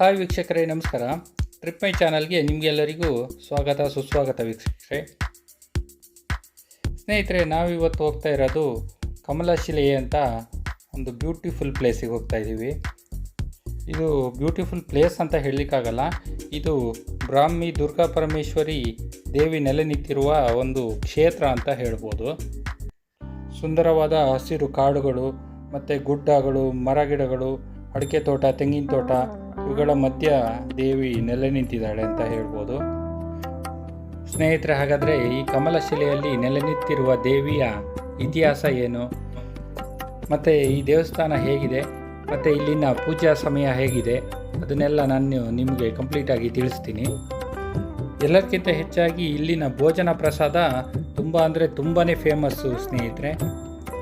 Hi ವೀಕ್ಷಕರೇ, ನಮಸ್ಕಾರ. Trip ಮೈ ಚಾನಲ್ಗೆ ನಿಮಗೆಲ್ಲರಿಗೂ ಸ್ವಾಗತ, ಸುಸ್ವಾಗತ ವೀಕ್ಷಕರೇ. ಸ್ನೇಹಿತರೆ, ನಾವಿವತ್ತು ಹೋಗ್ತಾ ಇರೋದು ಕಮಲಶಿಲೆ ಅಂತ ಒಂದು ಬ್ಯೂಟಿಫುಲ್ ಪ್ಲೇಸಿಗೆ ಹೋಗ್ತಾ ಇದ್ದೀವಿ. ಇದು ಬ್ಯೂಟಿಫುಲ್ ಪ್ಲೇಸ್ ಅಂತ ಹೇಳಲಿಕ್ಕಾಗಲ್ಲ. ಇದು ಬ್ರಾಹ್ಮಿ ದುರ್ಗಾ ಪರಮೇಶ್ವರಿ ದೇವಿ ನೆಲೆ ನಿಂತಿರುವ ಒಂದು ಕ್ಷೇತ್ರ ಅಂತ ಹೇಳ್ಬೋದು. ಸುಂದರವಾದ ಹಸಿರು ಕಾಡುಗಳು, ಮತ್ತು ಗುಡ್ಡಗಳು, ಮರಗಿಡಗಳು, ಅಡಿಕೆ ತೋಟ, ತೆಂಗಿನ ತೋಟ ಇವುಗಳ ಮಧ್ಯ ದೇವಿ ನೆಲೆ ನಿಂತಿದ್ದಾಳೆ ಅಂತ ಹೇಳ್ಬೋದು. ಸ್ನೇಹಿತರೆ, ಹಾಗಾದರೆ ಈ ಕಮಲಶಿಲೆಯಲ್ಲಿ ನೆಲೆ ನಿಂತಿರುವ ದೇವಿಯ ಇತಿಹಾಸ ಏನು? ಮತ್ತು ಈ ದೇವಸ್ಥಾನ ಹೇಗಿದೆ? ಮತ್ತು ಇಲ್ಲಿನ ಪೂಜಾ ಸಮಯ ಹೇಗಿದೆ? ಅದನ್ನೆಲ್ಲ ನಾನು ನಿಮಗೆ ಕಂಪ್ಲೀಟಾಗಿ ತಿಳಿಸ್ತೀನಿ. ಎಲ್ಲಕ್ಕಿಂತ ಹೆಚ್ಚಾಗಿ ಇಲ್ಲಿನ ಭೋಜನ ಪ್ರಸಾದ ತುಂಬ ಅಂದರೆ ತುಂಬಾ ಫೇಮಸ್ಸು ಸ್ನೇಹಿತರೆ.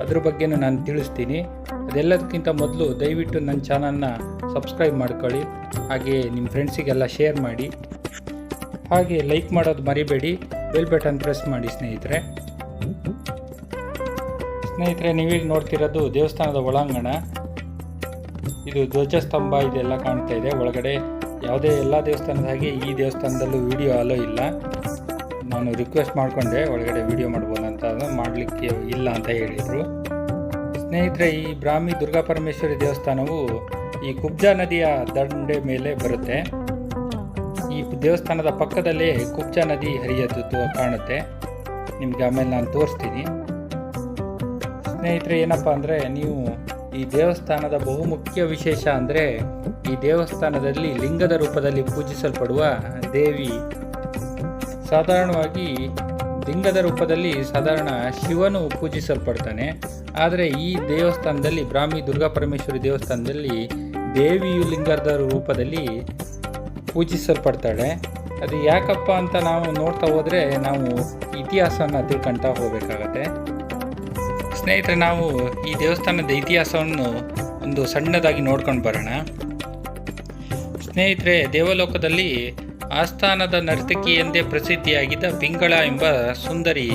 ಅದ್ರ ಬಗ್ಗೆನೂ ನಾನು ತಿಳಿಸ್ತೀನಿ. ಅದೆಲ್ಲದಕ್ಕಿಂತ ಮೊದಲು ದಯವಿಟ್ಟು ನನ್ನ ಚಾನಲ್ನ ಸಬ್ಸ್ಕ್ರೈಬ್ ಮಾಡ್ಕೊಳ್ಳಿ, ಹಾಗೆ ನಿಮ್ಮ ಫ್ರೆಂಡ್ಸಿಗೆಲ್ಲ ಶೇರ್ ಮಾಡಿ. ಹಾಗೆ ಲೈಕ್ ಮಾಡೋದು ಮರಿಬೇಡಿ ಬೆಲ್ ಬಟನ್ ಪ್ರೆಸ್ ಮಾಡಿ ಸ್ನೇಹಿತರೆ. ಸ್ನೇಹಿತರೆ ನೀವೀಗ ನೋಡ್ತಿರೋದು ದೇವಸ್ಥಾನದ ಒಳಾಂಗಣ. ಇದು ಧ್ವಜಸ್ತಂಭ ಇದೆಲ್ಲ ಕಾಣ್ತಾ ಇದೆ. ಒಳಗಡೆ ಯಾವುದೇ ಎಲ್ಲ ದೇವಸ್ಥಾನದ ಹಾಗೆ ಈ ದೇವಸ್ಥಾನದಲ್ಲೂ ವಿಡಿಯೋ ಅಲೋ ಇಲ್ಲ. ನಾನು ರಿಕ್ವೆಸ್ಟ್ ಮಾಡಿಕೊಂಡೆ, ಒಳಗಡೆ ವಿಡಿಯೋ ಮಾಡ್ಬೋದಂತ ಮಾಡಲಿಕ್ಕೆ ಇಲ್ಲ ಅಂತ ಹೇಳಿದರು. ಸ್ನೇಹಿತರೆ, ಈ ಬ್ರಾಹ್ಮಿ ದುರ್ಗಾ ಪರಮೇಶ್ವರಿ ದೇವಸ್ಥಾನವು ಈ ಕುಬ್ಜಾ ನದಿಯ ದಂಡೆ ಮೇಲೆ ಬರುತ್ತೆ. ಈ ದೇವಸ್ಥಾನದ ಪಕ್ಕದಲ್ಲೇ ಕುಬ್ಜಾ ನದಿ ಹರಿಯೋದು ಕಾಣುತ್ತೆ. ನಿಮಗೆ ಆಮೇಲೆ ನಾನು ತೋರಿಸ್ತೀನಿ. ಸ್ನೇಹಿತರೆ, ಏನಪ್ಪ ಅಂದರೆ ನೀವು ಈ ದೇವಸ್ಥಾನದ ಬಹುಮುಖ್ಯ ವಿಶೇಷ ಅಂದರೆ ಈ ದೇವಸ್ಥಾನದಲ್ಲಿ ಲಿಂಗದ ರೂಪದಲ್ಲಿ ಪೂಜಿಸಲ್ಪಡುವ ದೇವಿ. ಸಾಧಾರಣವಾಗಿ ಲಿಂಗದ ರೂಪದಲ್ಲಿ ಸಾಧಾರಣ ಶಿವನು ಪೂಜಿಸಲ್ಪಡ್ತಾನೆ. ಆದರೆ ಈ ದೇವಸ್ಥಾನದಲ್ಲಿ ಬ್ರಾಹ್ಮಿ, ದುರ್ಗಾ ಪರಮೇಶ್ವರಿ ದೇವಸ್ಥಾನದಲ್ಲಿ ದೇವಿಯು ಲಿಂಗದ ರೂಪದಲ್ಲಿ ಪೂಜಿಸಲ್ಪಡ್ತಾಳೆ. ಅದು ಯಾಕಪ್ಪ ಅಂತ ನಾವು ನೋಡ್ತಾ ಹೋದರೆ ನಾವು ಇತಿಹಾಸನ ತಿಳ್ಕೊಳ್ತಾ ಹೋಗಬೇಕಾಗತ್ತೆ. ಸ್ನೇಹಿತರೆ, ನಾವು ಈ ದೇವಸ್ಥಾನದ ಇತಿಹಾಸವನ್ನು ಒಂದು ಸಣ್ಣದಾಗಿ ನೋಡ್ಕೊಂಡು ಬರೋಣ. ಸ್ನೇಹಿತರೆ, ದೇವಲೋಕದಲ್ಲಿ ಆಸ್ಥಾನದ ನರ್ತಕಿ ಎಂದೇ ಪ್ರಸಿದ್ಧಿಯಾಗಿದ್ದ ಪಿಂಗಳ ಎಂಬ ಸುಂದರಿ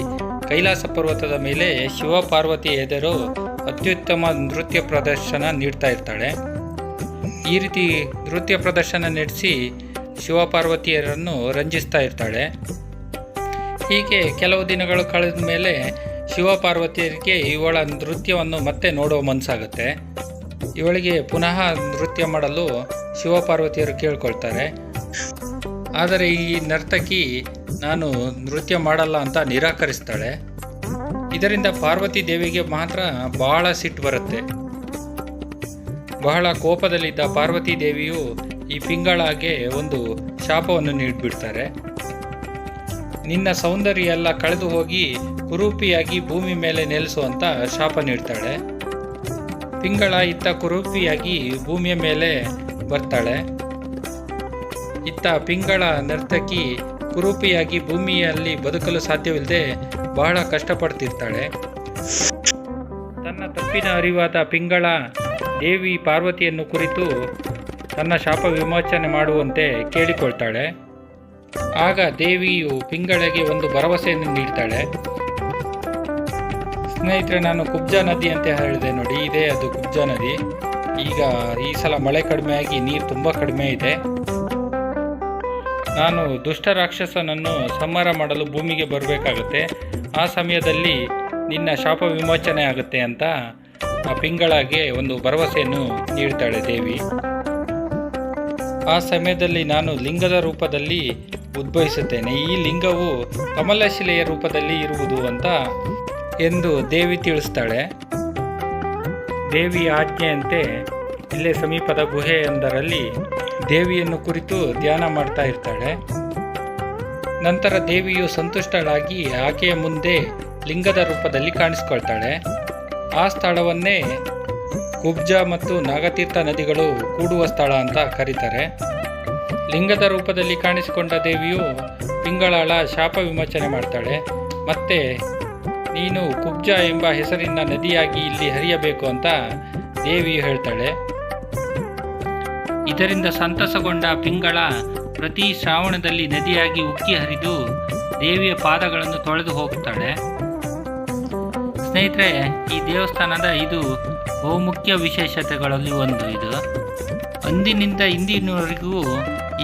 ಕೈಲಾಸ ಪರ್ವತದ ಮೇಲೆ ಶಿವ ಪಾರ್ವತಿ ಎದುರು ಅತ್ಯುತ್ತಮ ನೃತ್ಯ ಪ್ರದರ್ಶನ ನೀಡ್ತಾ ಇರ್ತಾಳೆ. ಈ ರೀತಿ ನೃತ್ಯ ಪ್ರದರ್ಶನ ನಡೆಸಿ ಶಿವಪಾರ್ವತಿಯರನ್ನು ರಂಜಿಸ್ತಾ ಇರ್ತಾಳೆ. ಹೀಗೆ ಕೆಲವು ದಿನಗಳು ಕಳೆದ ಮೇಲೆ ಶಿವಪಾರ್ವತಿಯರಿಗೆ ಇವಳ ನೃತ್ಯವನ್ನು ಮತ್ತೆ ನೋಡುವ ಮನಸ್ಸಾಗುತ್ತೆ. ಇವಳಿಗೆ ಪುನಃ ನೃತ್ಯ ಮಾಡಲು ಶಿವಪಾರ್ವತಿಯರು ಕೇಳ್ಕೊಳ್ತಾರೆ. ಆದರೆ ಈ ನರ್ತಕಿ ನಾನು ನೃತ್ಯ ಮಾಡಲ್ಲ ಅಂತ ನಿರಾಕರಿಸ್ತಾಳೆ. ಇದರಿಂದ ಪಾರ್ವತಿ ದೇವಿಗೆ ಮಾತ್ರ ಬಹಳ ಸಿಟ್ಟು ಬರುತ್ತೆ. ಬಹಳ ಕೋಪದಲ್ಲಿದ್ದ ಪಾರ್ವತಿ ದೇವಿಯು ಈ ಪಿಂಗಳಾಗೆ ಒಂದು ಶಾಪವನ್ನು ನೀಡಿಬಿಡ್ತಾರೆ. ನಿನ್ನ ಸೌಂದರ್ಯ ಎಲ್ಲ ಕಳೆದು ಹೋಗಿ ಕುರೂಪಿಯಾಗಿ ಭೂಮಿ ಮೇಲೆ ನೆಲೆಸುವಂತ ಶಾಪ ನೀಡ್ತಾಳೆ. ಪಿಂಗಳ ಇತ್ತ ಕುರೂಪಿಯಾಗಿ ಭೂಮಿಯ ಮೇಲೆ ಬರ್ತಾಳೆ. ಇತ್ತ ಪಿಂಗಳ ನರ್ತಕಿ ಕುರೂಪಿಯಾಗಿ ಭೂಮಿಯಲ್ಲಿ ಬದುಕಲು ಸಾಧ್ಯವಿಲ್ಲದೆ ಬಹಳ ಕಷ್ಟಪಡ್ತಿರ್ತಾಳೆ. ತನ್ನ ತಪ್ಪಿನ ಅರಿವಾದ ಪಿಂಗಳ ದೇವಿ ಪಾರ್ವತಿಯನ್ನು ಕುರಿತು ತನ್ನ ಶಾಪ ವಿಮೋಚನೆ ಮಾಡುವಂತೆ ಕೇಳಿಕೊಳ್ತಾಳೆ. ಆಗ ದೇವಿಯು ಪಿಂಗಳಿಗೆ ಒಂದು ಭರವಸೆಯನ್ನು ನೀಡ್ತಾಳೆ. ಸ್ನೇಹಿತರೆ, ನಾನು ಕುಬ್ಜಾ ನದಿ ಅಂತ ಹೇಳಿದೆ ನೋಡಿ, ಇದೇ ಅದು ಕುಬ್ಜಾ ನದಿ. ಈಗ ಈ ಸಲ ಮಳೆ ಕಡಿಮೆ ಆಗಿ ನೀರು ತುಂಬ ಕಡಿಮೆ ಇದೆ. ನಾನು ದುಷ್ಟ ರಾಕ್ಷಸನನ್ನು ಸಂಹಾರ ಮಾಡಲು ಭೂಮಿಗೆ ಬರಬೇಕಾಗುತ್ತೆ. ಆ ಸಮಯದಲ್ಲಿ ನಿನ್ನ ಶಾಪ ವಿಮೋಚನೆ ಆಗುತ್ತೆ ಅಂತ ಆ ಪಿಂಗಳಾಗೆ ಒಂದು ಭರವಸೆಯನ್ನು ನೀಡ್ತಾಳೆ ದೇವಿ. ಆ ಸಮಯದಲ್ಲಿ ನಾನು ಲಿಂಗದ ರೂಪದಲ್ಲಿ ಉದ್ಭವಿಸುತ್ತೇನೆ. ಈ ಲಿಂಗವು ಕಮಲಶಿಲೆಯ ರೂಪದಲ್ಲಿ ಇರುವುದು ಅಂತ ಎಂದು ದೇವಿ ತಿಳಿಸ್ತಾಳೆ. ದೇವಿ ಆಜ್ಞೆಯಂತೆ ಇಲ್ಲೇ ಸಮೀಪದ ಗುಹೆಯೊಂದರಲ್ಲಿ ದೇವಿಯನ್ನು ಕುರಿತು ಧ್ಯಾನ ಮಾಡ್ತಾ ಇರ್ತಾಳೆ. ನಂತರ ದೇವಿಯು ಸಂತುಷ್ಟಳಾಗಿ ಆಕೆಯ ಮುಂದೆ ಲಿಂಗದ ರೂಪದಲ್ಲಿ ಕಾಣಿಸ್ಕೊಳ್ತಾಳೆ. ಆ ಸ್ಥಳವನ್ನೇ ಕುಬ್ಜ ಮತ್ತು ನಾಗತೀರ್ಥ ನದಿಗಳು ಕೂಡುವ ಸ್ಥಳ ಅಂತ ಕರೀತಾರೆ. ಲಿಂಗದ ರೂಪದಲ್ಲಿ ಕಾಣಿಸಿಕೊಂಡ ದೇವಿಯು ಪಿಂಗಳಾಳ ಶಾಪ ವಿಮೋಚನೆ ಮಾಡ್ತಾಳೆ. ಮತ್ತೆ ನೀನು ಕುಬ್ಜ ಎಂಬ ಹೆಸರಿನ ನದಿಯಾಗಿ ಇಲ್ಲಿ ಹರಿಯಬೇಕು ಅಂತ ದೇವಿಯು ಹೇಳ್ತಾಳೆ. ಇದರಿಂದ ಸಂತಸಗೊಂಡ ಪಿಂಗಳ ಪ್ರತಿ ಶ್ರಾವಣದಲ್ಲಿ ನದಿಯಾಗಿ ಉಕ್ಕಿ ಹರಿದು ದೇವಿಯ ಪಾದಗಳನ್ನು ತೊಳೆದು ಹೋಗುತ್ತಾಳೆ ಸ್ನೇಹಿತರೆ, ಈ ದೇವಸ್ಥಾನದ ಇದು ಬಹುಮುಖ್ಯ ವಿಶೇಷತೆಗಳಲ್ಲಿ ಒಂದು ಇದು. ಅಂದಿನಿಂದ ಇಂದಿನವರೆಗೂ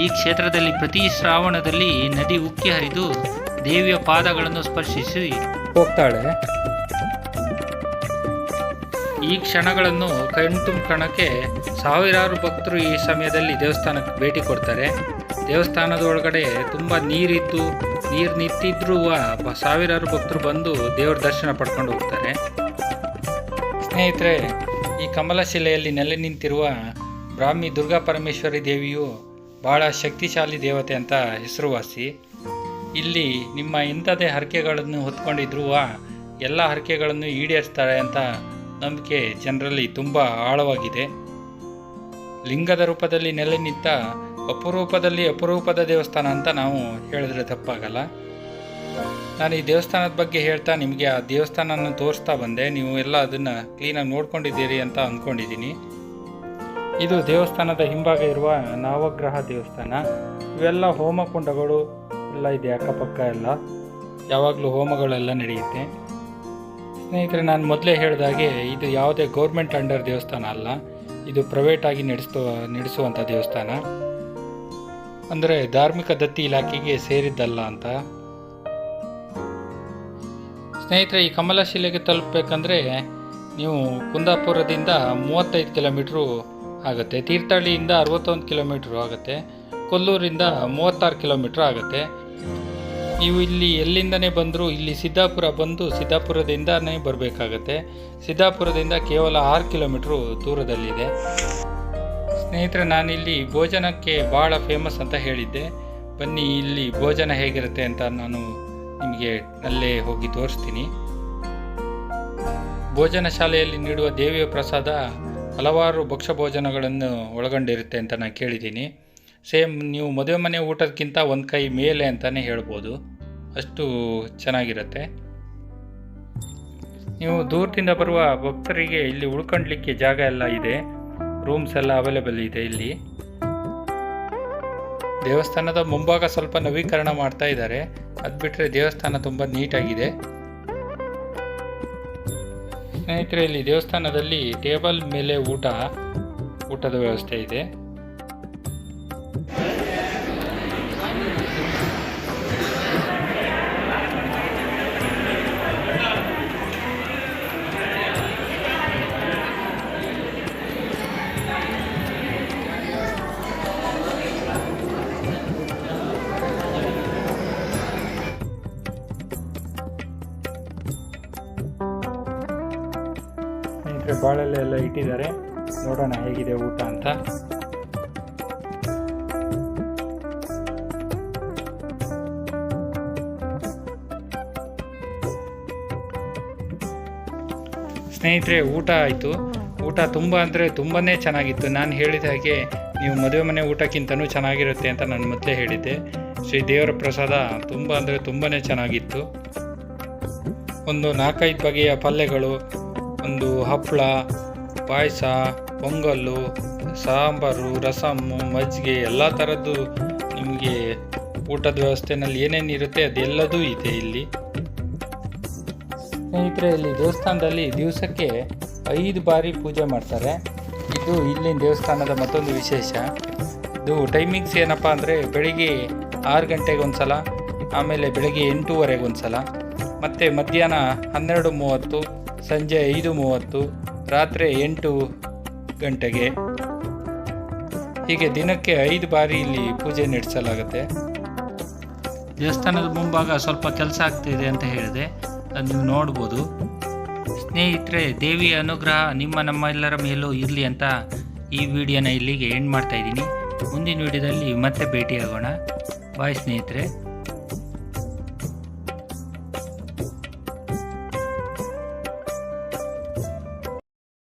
ಈ ಕ್ಷೇತ್ರದಲ್ಲಿ ಪ್ರತಿ ಶ್ರಾವಣದಲ್ಲಿ ನದಿ ಉಕ್ಕಿ ಹರಿದು ದೇವಿಯ ಪಾದಗಳನ್ನು ಸ್ಪರ್ಶಿಸಿ ಹೋಗ್ತಾಳೆ. ಈ ಕ್ಷಣಗಳನ್ನು ಕಣ್ತುಂಬ್ಕೊಳ್ಳೋಕ್ಕೆ ಸಾವಿರಾರು ಭಕ್ತರು ಈ ಸಮಯದಲ್ಲಿ ದೇವಸ್ಥಾನಕ್ಕೆ ಭೇಟಿ ಕೊಡ್ತಾರೆ. ದೇವಸ್ಥಾನದ ಒಳಗಡೆ ತುಂಬ ನೀರಿದ್ದು, ನೀರು ನಿಂತಿದ್ರೂ ಸಾವಿರಾರು ಭಕ್ತರು ಬಂದು ದೇವರ ದರ್ಶನ ಪಡ್ಕೊಂಡು ಹೋಗ್ತಾರೆ. ಸ್ನೇಹಿತರೆ, ಈ ಕಮಲಶಿಲೆಯಲ್ಲಿ ನೆಲೆ ನಿಂತಿರುವ ಬ್ರಾಹ್ಮಿ ದುರ್ಗಾ ಪರಮೇಶ್ವರಿ ದೇವಿಯು ಬಹಳ ಶಕ್ತಿಶಾಲಿ ದೇವತೆ ಅಂತ ಹೆಸರುವಾಸಿ. ಇಲ್ಲಿ ನಿಮ್ಮ ಇಂಥದೇ ಹರಕೆಗಳನ್ನು ಹೊತ್ಕೊಂಡಿದ್ರೂ ಎಲ್ಲ ಹರಕೆಗಳನ್ನು ಈಡೇರಿಸ್ತಾರೆ ಅಂತ ನಂಬಿಕೆ ಜನರಲ್ಲಿ ತುಂಬ ಆಳವಾಗಿದೆ. ಲಿಂಗದ ರೂಪದಲ್ಲಿ ನೆಲೆ ನಿಂತ ಅಪರೂಪದಲ್ಲಿ ಅಪರೂಪದ ದೇವಸ್ಥಾನ ಅಂತ ನಾವು ಹೇಳಿದ್ರೆ ತಪ್ಪಾಗಲ್ಲ. ನಾನು ಈ ದೇವಸ್ಥಾನದ ಬಗ್ಗೆ ಹೇಳ್ತಾ ನಿಮಗೆ ಆ ದೇವಸ್ಥಾನನ ತೋರಿಸ್ತಾ ಬಂದೆ. ನೀವು ಎಲ್ಲ ಅದನ್ನು ಕ್ಲೀನಾಗಿ ನೋಡ್ಕೊಂಡಿದ್ದೀರಿ ಅಂತ ಅಂದ್ಕೊಂಡಿದ್ದೀನಿ. ಇದು ದೇವಸ್ಥಾನದ ಹಿಂಭಾಗ ಇರುವ ನವಗ್ರಹ ದೇವಸ್ಥಾನ. ಇವೆಲ್ಲ ಹೋಮಕುಂಡಗಳು ಎಲ್ಲ ಇದೆ, ಅಕ್ಕಪಕ್ಕ ಎಲ್ಲ. ಯಾವಾಗಲೂ ಹೋಮಗಳೆಲ್ಲ ನಡೆಯುತ್ತೆ. ಸ್ನೇಹಿತರೆ, ನಾನು ಮೊದಲೇ ಹೇಳಿದಾಗೆ ಇದು ಯಾವುದೇ ಗೌರ್ಮೆಂಟ್ ಅಂಡರ್ ದೇವಸ್ಥಾನ ಅಲ್ಲ. ಇದು ಪ್ರೈವೇಟಾಗಿ ನಡೆಸ್ತೋ ನಡೆಸುವಂಥ ದೇವಸ್ಥಾನ. ಅಂದರೆ ಧಾರ್ಮಿಕ ದತ್ತಿ ಇಲಾಖೆಗೆ ಸೇರಿದ್ದಲ್ಲ ಅಂತ? ಸ್ನೇಹಿತರೆ, ಈ ಕಮಲಶಿಲೆಗೆ ತಲುಪಬೇಕಂದ್ರೆ ನೀವು ಕುಂದಾಪುರದಿಂದ ಮೂವತ್ತೈದು ಕಿಲೋಮೀಟ್ರು ಆಗುತ್ತೆ. ತೀರ್ಥಹಳ್ಳಿಯಿಂದ ಅರವತ್ತೊಂದು ಕಿಲೋಮೀಟ್ರು ಆಗುತ್ತೆ. ಕೊಲ್ಲೂರಿಂದ ಮೂವತ್ತಾರು ಕಿಲೋಮೀಟ್ರ್ ಆಗುತ್ತೆ. ನೀವು ಇಲ್ಲಿ ಎಲ್ಲಿಂದನೇ ಬಂದರೂ ಇಲ್ಲಿ ಸಿದ್ದಾಪುರ ಬಂದು ಸಿದ್ದಾಪುರದಿಂದನೇ ಬರಬೇಕಾಗತ್ತೆ. ಸಿದ್ದಾಪುರದಿಂದ ಕೇವಲ ಆರು ಕಿಲೋಮೀಟ್ರು ದೂರದಲ್ಲಿದೆ. ಸ್ನೇಹಿತರೆ, ನಾನಿಲ್ಲಿ ಭೋಜನಕ್ಕೆ ಭಾಳ ಫೇಮಸ್ ಅಂತ ಹೇಳಿದ್ದೆ. ಬನ್ನಿ, ಇಲ್ಲಿ ಭೋಜನ ಹೇಗಿರುತ್ತೆ ಅಂತ ನಾನು ನಿಮಗೆ ಅಲ್ಲೇ ಹೋಗಿ ತೋರಿಸ್ತೀನಿ. ಭೋಜನ ಶಾಲೆಯಲ್ಲಿ ನೀಡುವ ದೇವಿಯ ಪ್ರಸಾದ ಹಲವಾರು ಭಕ್ಷ್ಯ ಭೋಜನಗಳನ್ನು ಒಳಗೊಂಡಿರುತ್ತೆ ಅಂತ ನಾನು ಕೇಳಿದ್ದೀನಿ. ಸೇಮ್ ನೀವು ಮದುವೆ ಮನೆ ಊಟಕ್ಕಿಂತ ಒಂದು ಕೈ ಮೇಲೆ ಅಂತಲೇ ಹೇಳ್ಬೋದು. ಅಷ್ಟು ಚೆನ್ನಾಗಿರುತ್ತೆ. ನೀವು ದೂರದಿಂದ ಬರುವ ಭಕ್ತರಿಗೆ ಇಲ್ಲಿ ಉಳ್ಕೊಳ್ಲಿಕ್ಕೆ ಜಾಗ ಎಲ್ಲ ಇದೆ. ರೂಮ್ಸ್ ಎಲ್ಲ ಅವೈಲೇಬಲ್ ಇದೆ ಇಲ್ಲಿ. ದೇವಸ್ಥಾನದ ಮುಂಭಾಗ ಸ್ವಲ್ಪ ನವೀಕರಣ ಮಾಡ್ತಾ ಇದ್ದಾರೆ. ಅದು ಬಿಟ್ಟರೆ ದೇವಸ್ಥಾನ ತುಂಬ ನೀಟಾಗಿದೆ. ಸ್ನೇಹಿತರೆ, ಇಲ್ಲಿ ದೇವಸ್ಥಾನದಲ್ಲಿ ಟೇಬಲ್ ಮೇಲೆ ಊಟ, ಊಟದ ವ್ಯವಸ್ಥೆ ಇದೆ. ಇಟ್ಟಿದ್ದಾರೆ. ನೋಡೋಣ ಹೇಗಿದೆ ಊಟ ಅಂತ. ಸ್ನೇಹಿತರೆ, ಊಟ ಆಯಿತು. ಊಟ ತುಂಬ ಅಂದರೆ ತುಂಬಾ ಚೆನ್ನಾಗಿತ್ತು. ನಾನು ಹೇಳಿದ ಹಾಗೆ ನೀವು ಮದುವೆ ಮನೆ ಊಟಕ್ಕಿಂತನೂ ಚೆನ್ನಾಗಿರುತ್ತೆ ಅಂತ ನಾನು ಮೊದಲೇ ಹೇಳಿದ್ದೆ. ಶ್ರೀ ದೇವರ ಪ್ರಸಾದ ತುಂಬ ಅಂದರೆ ತುಂಬಾ ಚೆನ್ನಾಗಿತ್ತು. ಒಂದು ನಾಲ್ಕೈದು ಬಗೆಯ ಪಲ್ಯಗಳು, ಒಂದು ಹಪ್ಪಳ ಪಾಯಸ, ಪೊಂಗಲ್ಲು, ಸಾಂಬಾರು, ರಸಮ್ಮು, ಮಜ್ಜಿಗೆ ಎಲ್ಲ ಥರದ್ದು ನಿಮಗೆ ಊಟದ ವ್ಯವಸ್ಥೆನಲ್ಲಿ ಏನೇನು ಇರುತ್ತೆ ಅದೆಲ್ಲದೂ ಇದೆ ಇಲ್ಲಿ. ಸ್ನೇಹಿತರೆ, ಇಲ್ಲಿ ದೇವಸ್ಥಾನದಲ್ಲಿ ದಿವಸಕ್ಕೆ ಐದು ಬಾರಿ ಪೂಜೆ ಮಾಡ್ತಾರೆ. ಇದು ಇಲ್ಲಿನ ದೇವಸ್ಥಾನದ ಮತ್ತೊಂದು ವಿಶೇಷ. ಇದು ಟೈಮಿಂಗ್ಸ್ ಏನಪ್ಪ ಅಂದರೆ ಬೆಳಿಗ್ಗೆ ಆರು ಗಂಟೆಗೆ ಒಂದು ಸಲ ಆಮೇಲೆ ಬೆಳಗ್ಗೆ ಎಂಟೂವರೆಗೆ ಒಂದು ಸಲ ಮತ್ತು ಮಧ್ಯಾಹ್ನ ಹನ್ನೆರಡು ಮೂವತ್ತು, ಸಂಜೆ ಐದು ಮೂವತ್ತು ರಾತ್ರಿ ಎಂಟು ಗಂಟೆಗೆ. ಹೀಗೆ ದಿನಕ್ಕೆ ಐದು ಬಾರಿ ಇಲ್ಲಿ ಪೂಜೆ ನಡೆಸಲಾಗುತ್ತೆ. ದೇವಸ್ಥಾನದ ಮುಂಭಾಗ ಸ್ವಲ್ಪ ಕೆಲಸ ಆಗ್ತಿದೆ ಅಂತ ಹೇಳಿದೆ. ಅದು ನೀವು ನೋಡ್ಬೋದು. ಸ್ನೇಹಿತರೆ, ದೇವಿಯ ಅನುಗ್ರಹ ನಿಮ್ಮ ನಮ್ಮ ಎಲ್ಲರ ಮೇಲೂ ಇರಲಿ ಅಂತ ಈ ವಿಡಿಯೋನ ಇಲ್ಲಿಗೆ ಎಂಡ್ ಮಾಡ್ತಾ ಇದ್ದೀನಿ. ಮುಂದಿನ ವಿಡಿಯೋದಲ್ಲಿ ಮತ್ತೆ ಭೇಟಿಯಾಗೋಣ. ಬಾಯ್ ಸ್ನೇಹಿತರೆ.